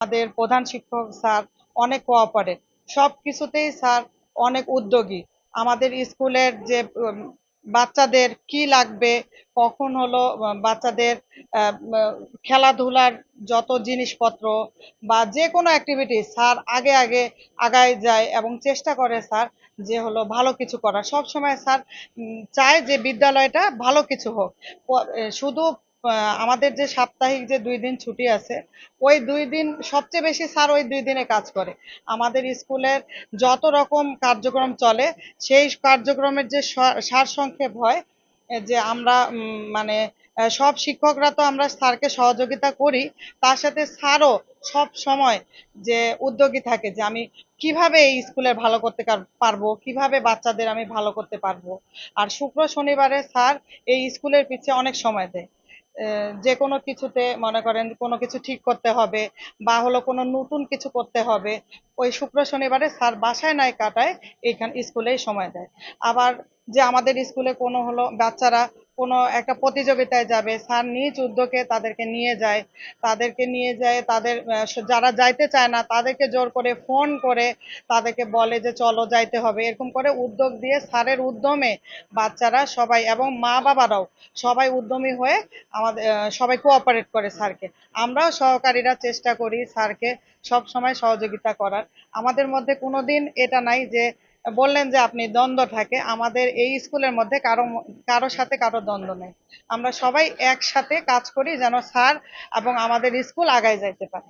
আমাদের প্রধান শিক্ষক স্যার অনেক কোঅপারেট সব কিছুতেই স্যার অনেক উদ্যোগী। আমাদের স্কুলের যে বাচ্চাদের কি লাগবে, কখন হলো বাচ্চাদের খেলাধুলার যত জিনিসপত্র বা যে কোনো অ্যাক্টিভিটি স্যার আগে আগে আগায় যায় এবং চেষ্টা করে স্যার যে হলো ভালো কিছু করার। সব সময় স্যার চায় যে বিদ্যালয়টা ভালো কিছু হোক। শুধু আমাদের যে সাপ্তাহিক যে দুই দিন ছুটি আছে, ওই দুই দিন সবচেয়ে বেশি স্যার ওই দুই দিনে কাজ করে। আমাদের স্কুলের যত রকম কার্যক্রম চলে, সেই কার্যক্রমের যে সারসংক্ষেপ হয় যে আমরা মানে সব শিক্ষকরা তো আমরা স্যারকে সহযোগিতা করি, তার সাথে স্যারও সব সময় যে উদ্যোগী থাকে যে আমি কীভাবে এই স্কুলের ভালো করতে পারব, কীভাবে বাচ্চাদের আমি ভালো করতে পারব। আর শুক্র শনিবারে স্যার এই স্কুলের পিছে অনেক সময় দেয়। যে কোনো কিছুতে মনে করেন কোনো কিছু ঠিক করতে হবে বা হলো কোনো নতুন কিছু করতে হবে, ওই শুক্র শনিবারে স্যার বাসায় নাই কাটায় এইখান স্কুলেই সময় দেয়। আবার যে আমাদের স্কুলে কোনো হলো বাচ্চারা কোনো একটা প্রতিযোগিতায় যাবে, স্যার নিজ উদ্যোগে তাদেরকে নিয়ে যায়, তাদেরকে নিয়ে যায়, তাদের যারা যাইতে চায় না, তাদেরকে জোর করে ফোন করে তাদেরকে বলে যে চলো যাইতে হবে, এরকম করে উদ্যোগ দিয়ে স্যারের উদ্যমে বাচ্চারা সবাই এবং মা বাবারাও সবাই উদ্যমী হয়ে আমাদের সবাই কোঅপারেট করে স্যারকে। আমরাও সহকারীরা চেষ্টা করি স্যারকে সব সময় সহযোগিতা করার। আমাদের মধ্যে কোনো দিন এটা নাই যে বললেন যে আপনি দ্বন্দ্ব থাকে, আমাদের এই স্কুলের মধ্যে কারও কারও সাথে কারও দ্বন্দ্ব নেই। আমরা সবাই একসাথে কাজ করি যেন স্যার এবং আমাদের স্কুল আগায় যাইতে পারে।